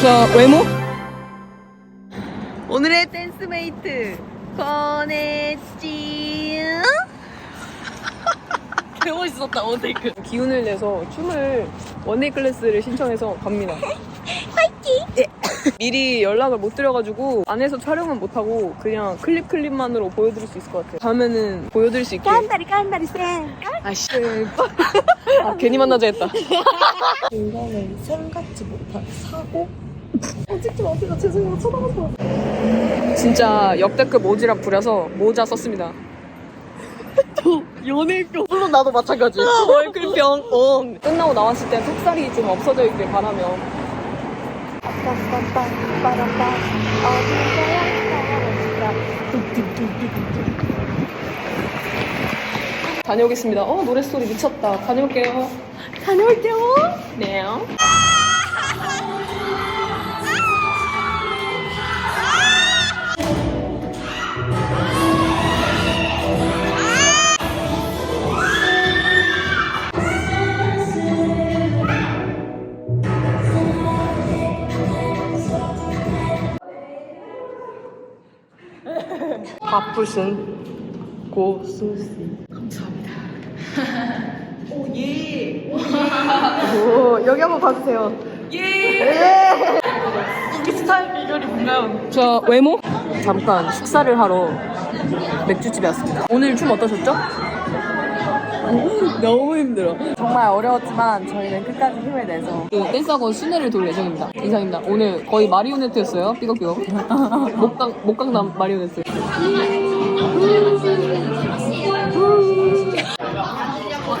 저 외모? 오늘의 댄스메이트 권혜지 개멋있었다 원테이크 기운을 내서 춤을 원데이 클래스를 신청해서 갑니다. 미리 연락을 못 드려가지고 안에서 촬영은 못하고 그냥 클립 클립만으로 보여드릴 수 있을 것 같아요. 다음에는 보여드릴 수 있게. 깐다리 깐다리 쌩 아씨. 아 괜히 만나자 했다. 이거는 생각지 못한 사고? 어 찍지 마세요. 죄송해요 쳐다봤어 진짜 역대급 오지랖 부려서 모자 썼습니다. 연예병. 물론 나도 마찬가지. 얼굴병 어. 끝나고 나왔을 때 속살이 좀 없어져 있길 바라며 다녀오겠습니다. 어 노랫소리 미쳤다. 다녀올게요. 다녀올게요 네. 바쁘신 고수씨 감사합니다. 오예. 오 여기 한번 봐주세요. 예. 우리 스타일 비결이 뭔가요? 저 외모? 잠깐 식사를 하러 맥주집에 왔습니다. 오늘 춤 어떠셨죠? 너무 힘들어. 정말 어려웠지만 저희는 끝까지 힘을 내서 그 댄스학원 순회를 돌 예정입니다. 이상입니다. 오늘 거의 마리오네트였어요. 삐걱삐걱. 목강, 목강남 마리오네트.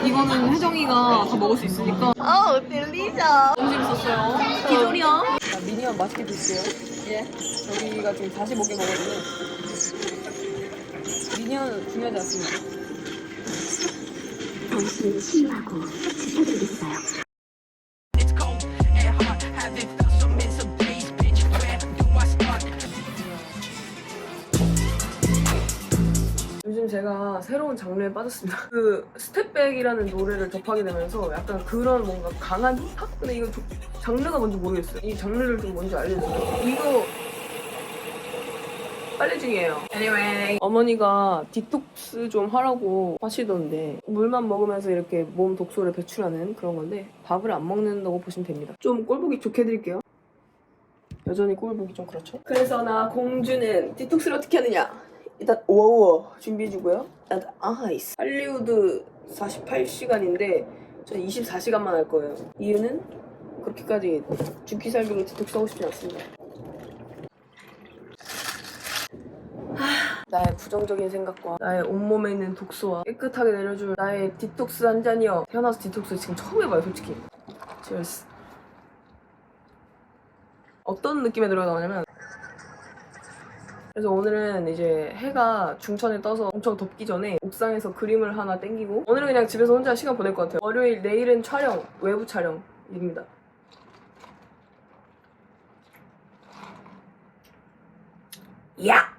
이거는 혜정이가 다 먹을 수 있으니까 어우 딜리셔 너무 재밌었어요. 기절이야 미니언 맛있게 드세요. 예. 저희가 지금 45개 먹었는데 미니언 중요하지 않습니다. Do I start? 요즘 제가 새로운 장르에 빠졌습니다. 그 스텝백이라는 노래를 접하게 되면서 약간 그런 뭔가 강한 힙합? 근데 이거 조- 장르가 뭔지 모르겠어요. 이 장르를 좀 뭔지 알려주세요. 이거 빨리 중이에요. Anyway. 어머니가 디톡스 좀 하라고 하시던데 물만 먹으면서 이렇게 몸 독소를 배출하는 그런 건데 밥을 안 먹는다고 보시면 됩니다. 좀 꼴보기 좋게 해드릴게요. 여전히 꼴보기 좀 그렇죠? 그래서 나 공주는 디톡스를 어떻게 하느냐? 일단 워워 준비해주고요. 일단 아이스. 할리우드 48시간인데 저는 24시간만 할 거예요. 이유는 그렇게까지 죽기 살기로 디톡스 하고 싶지 않습니다. 하, 나의 부정적인 생각과 나의 온몸에 있는 독소와 깨끗하게 내려줄 나의 디톡스 한 잔이여. 태어나서 디톡스 지금 처음 해봐요, 솔직히. Cheers. 어떤 느낌의 노래가 나오냐면 그래서 오늘은 이제 해가 중천에 떠서 엄청 덥기 전에 옥상에서 그림을 하나 땡기고 오늘은 그냥 집에서 혼자 시간 보낼 것 같아요. 월요일 내일은 촬영, 외부 촬영입니다. 야!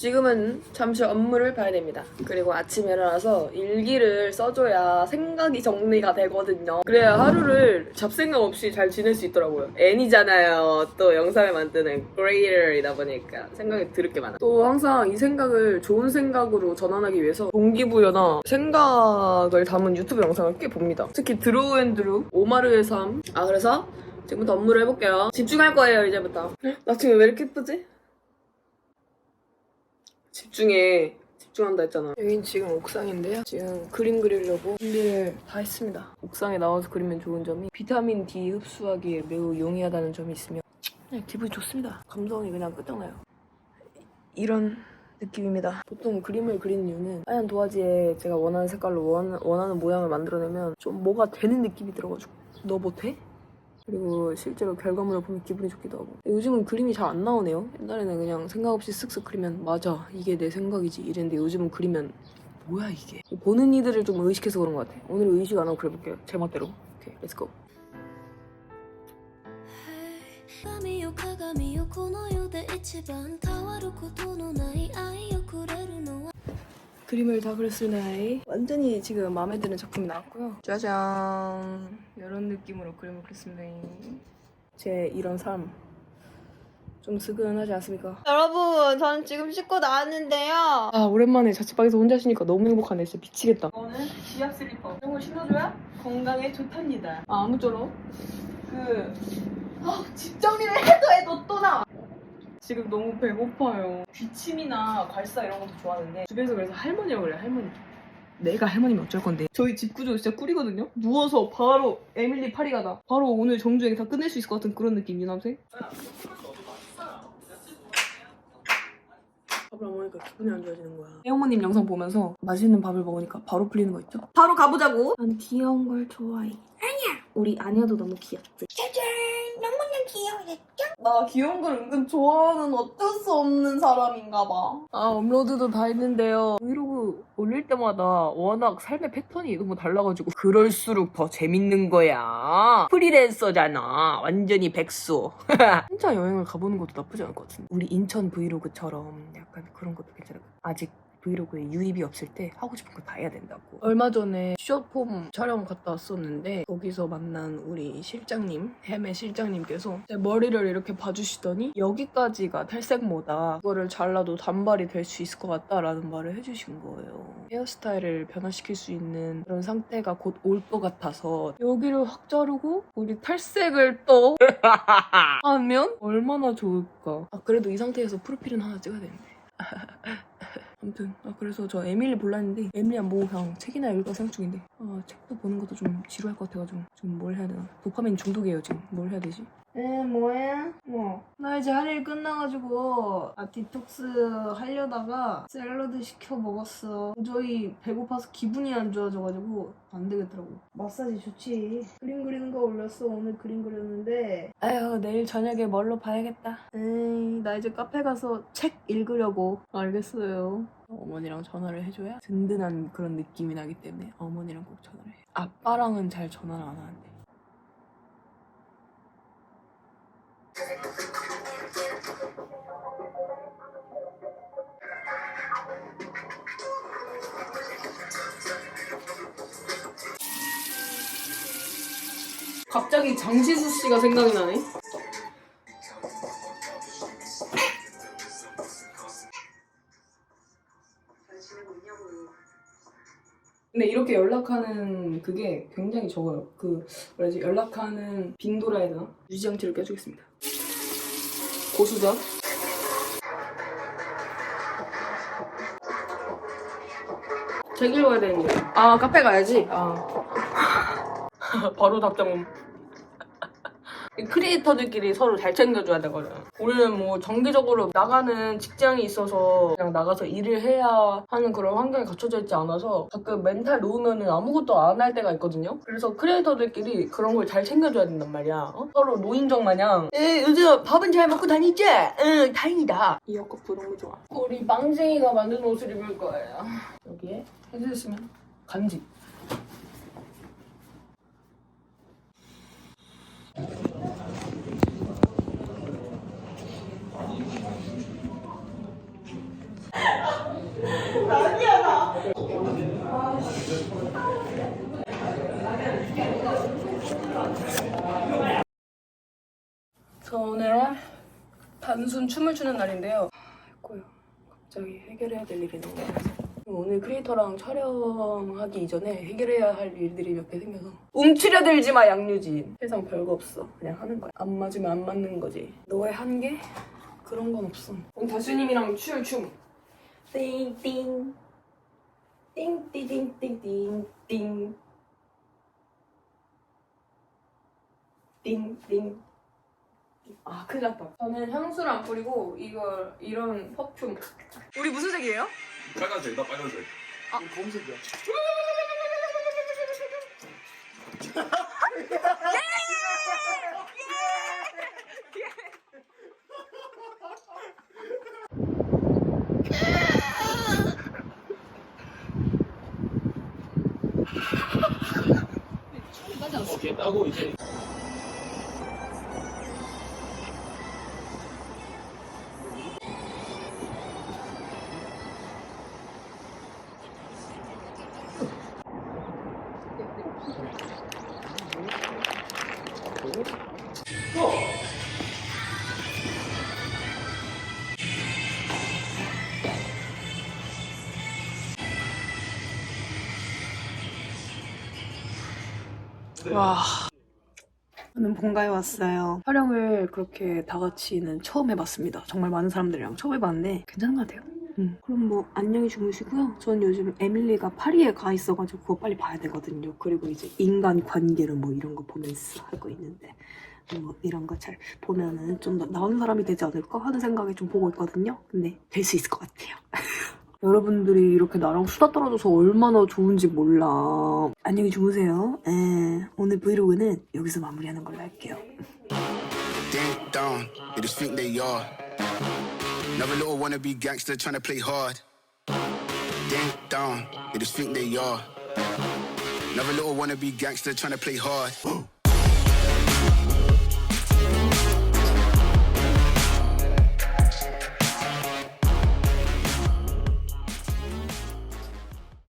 지금은 잠시 업무를 봐야 됩니다. 그리고 아침에 일어나서 일기를 써줘야 생각이 정리가 되거든요. 그래야 하루를 잡생각 없이 잘 지낼 수 있더라고요. N이잖아요. 또 영상을 만드는 creator이다 보니까 생각이 들을 게 많아. 또 항상 이 생각을 좋은 생각으로 전환하기 위해서 동기부여나 생각을 담은 유튜브 영상을 꽤 봅니다. 특히 드로우 앤 드루, 오마르의 삶. 아 그래서 지금부터 업무를 해볼게요. 집중할 거예요 이제부터. 나 지금 왜 이렇게 예쁘지? 집중해. 집중한다 했잖아. 여긴 지금 옥상인데요. 지금 그림 그리려고 준비를 다 했습니다. 옥상에 나와서 그리면 좋은 점이 비타민 D 흡수하기에 매우 용이하다는 점이 있으며 그냥 기분이 좋습니다. 감성이 그냥 끝장나요. 이런 느낌입니다. 보통 그림을 그리는 이유는 하얀 도화지에 제가 원하는 색깔로 원, 원하는 모양을 만들어내면 좀 뭐가 되는 느낌이 들어가지고 너 못해? 그리고 실제로 결과물을 보면 기분이 좋기도 하고. 요즘은 그림이 잘 안 나오네요. 옛날에는 그냥 생각 없이 쓱쓱 그리면 맞아 이게 내 생각이지 이랬는데 요즘은 그리면 뭐야 이게. 보는 이들을 좀 의식해서 그런 것 같아 오늘 의식 안 하고 그려볼게요. 제 멋대로. 오케이 렛츠고 그림을 다 그렸습니다 완전히 지금 마음에 드는 작품이 나왔고요. 짜잔. 이런 느낌으로 그림을 그렸습니다. 제 이런 삶. 좀 스근하지 않습니까? 여러분, 저는 지금 씻고 나왔는데요. 아 오랜만에 자취방에서 혼자 쉬니까 너무 행복하네. 진짜 미치겠다. 이거는 지압 슬리퍼. 이런 걸 신어줘야 건강에 좋답니다. 아 아무쪼록 그 아, 집정리를 해도 해도 또 나와 지금 너무 배고파요 귀침이나 괄사 이런 것도 좋아하는데 집에서 그래서 할머니라고 그래요 할머니 내가 할머니면 어쩔 건데 저희 집 구조 진짜 꿀이거든요 누워서 바로 에밀리 파리가다 바로 오늘 정주행 다 끝낼 수 있을 것 같은 그런 느낌 유남생 밥을 안 먹으니까 기분이 안 좋아지는 거야. 혜영모님 영상 보면서 맛있는 밥을 먹으니까 바로 풀리는 거 있죠? 바로 가보자고! 난 귀여운 걸 좋아해. 우리 아니야도 너무 귀엽지? 짜잔! 너무나 귀여웠죠? 나 귀여운 걸 은근 좋아하는 어쩔 수 없는 사람인가 봐. 아, 업로드도 다 했는데요. 브이로그 올릴 때마다 워낙 삶의 패턴이 너무 달라가지고 그럴수록 더 재밌는 거야. 프리랜서잖아. 완전히 백수. 혼자 여행을 가보는 것도 나쁘지 않을 것 같은데. 우리 인천 브이로그처럼 약간 그런 것도 괜찮을 것 같아. 아직 브이로그에 유입이 없을 때 하고 싶은 거다 해야 된다고. 얼마 전에 숏폼 촬영 갔다 왔었는데 거기서 만난 우리 실장님, 햄의 실장님께서 제 머리를 이렇게 봐주시더니 여기까지가 탈색모다. 이거를 잘라도 단발이 될 수 있을 것 같다라는 말을 해주신 거예요. 헤어스타일을 변화시킬 수 있는 그런 상태가 곧 올 것 같아서 여기를 확 자르고 우리 탈색을 또 하면 얼마나 좋을까. 아 그래도 이 상태에서 프로필은 하나 찍어야 되는데. 아무튼 아 그래서 저 에밀리 볼랐는데 에밀리안 모호향 책이나 읽을까 생각 중인데 아 책도 보는 것도 좀 지루할 것 같아가지고 지금 뭘 해야 되나 도파민 중독이에요 지금 뭘 해야 되지? 에, 뭐해? 뭐. 나 이제 할 일 끝나가지고, 아, 디톡스 하려다가 샐러드 시켜 먹었어. 도저히 배고파서 기분이 안 좋아져가지고, 안 되겠더라고. 마사지 좋지. 그림 그리는 거 올렸어. 오늘 그림 그렸는데. 아휴 내일 저녁에 뭘로 봐야겠다 에이, 나 이제 카페 가서 책 읽으려고. 알겠어요 어머니랑 전화를 해줘야 든든한 그런 느낌이 나기 때문에 어머니랑 꼭 전화를 해요 아빠랑은 잘 전화를 안 하는데 갑자기 장시수 씨가 생각이 나네. 근데 이렇게 연락하는 그게 굉장히 적어요. 그 뭐라지 연락하는 빈도라 해야 되나? 유지장치를 껴주겠습니다. 고수자. 책 읽어야 되는데. 아 카페 가야지. 아. 바로 답장. 이 크리에이터들끼리 서로 잘 챙겨줘야 되거든. 우리는 뭐 정기적으로 나가는 직장이 있어서 그냥 나가서 일을 해야 하는 그런 환경이 갖춰져 있지 않아서 가끔 멘탈 놓으면 아무것도 안 할 때가 있거든요. 그래서 크리에이터들끼리 그런 걸 잘 챙겨줘야 된단 말이야. 어? 서로 노인정 마냥 에 요즘 밥은 잘 먹고 다니지? 응 다행이다. 이어커프 너무 좋아. 우리 망쟁이가 만든 옷을 입을 거예요. 여기에 해주시면 간지. 저 오늘 단순 춤을 추는 날인데요. 아이고요. 갑자기 해결해야 될 일이 너무 많아서. 오늘 크리에이터랑 촬영하기 이전에 해결해야 할 일들이 몇 개 생겨서. 움츠려들지 마 양유진. 세상 별거 없어. 그냥 하는 거야. 안 맞으면 안 맞는 거지. 너의 한계? 그런 건 없어 오늘 다수님이랑 출 춤. 띵띵. 띵띵띵띵띵띵 띵띵 아 큰일 났다. 저는 향수를 안 뿌리고 이걸 이런 퍼퓸. 우리 무슨 색이에요? 빨간색, 나 빨간색. 검색이야. 오케이, 따고 이제 와 저는 본가에 왔어요. 촬영을 그렇게 다 같이는 처음 해봤습니다. 정말 많은 사람들이랑 처음 해봤는데 괜찮은 것 같아요. 음. 그럼 뭐 안녕히 주무시고요. 전 요즘 에밀리가 파리에 가 있어가지고 그거 빨리 봐야 되거든요. 그리고 이제 인간 관계를 뭐 이런 거 보면서 하고 있는데 뭐 이런 거 잘 보면은 좀 더 나은 사람이 되지 않을까 하는 생각에 좀 보고 있거든요. 근데 될 수 있을 것 같아요. 여러분들이 이렇게 나랑 수다 떨어져서 얼마나 좋은지 몰라. 안녕히 주무세요. 에, 오늘 브이로그는 여기서 마무리하는 걸로 할게요. Ding dong, they just think they are. Another little wannabe gangster trying to play hard. Ding dong, they just think they are. Another little wannabe gangster trying to play hard.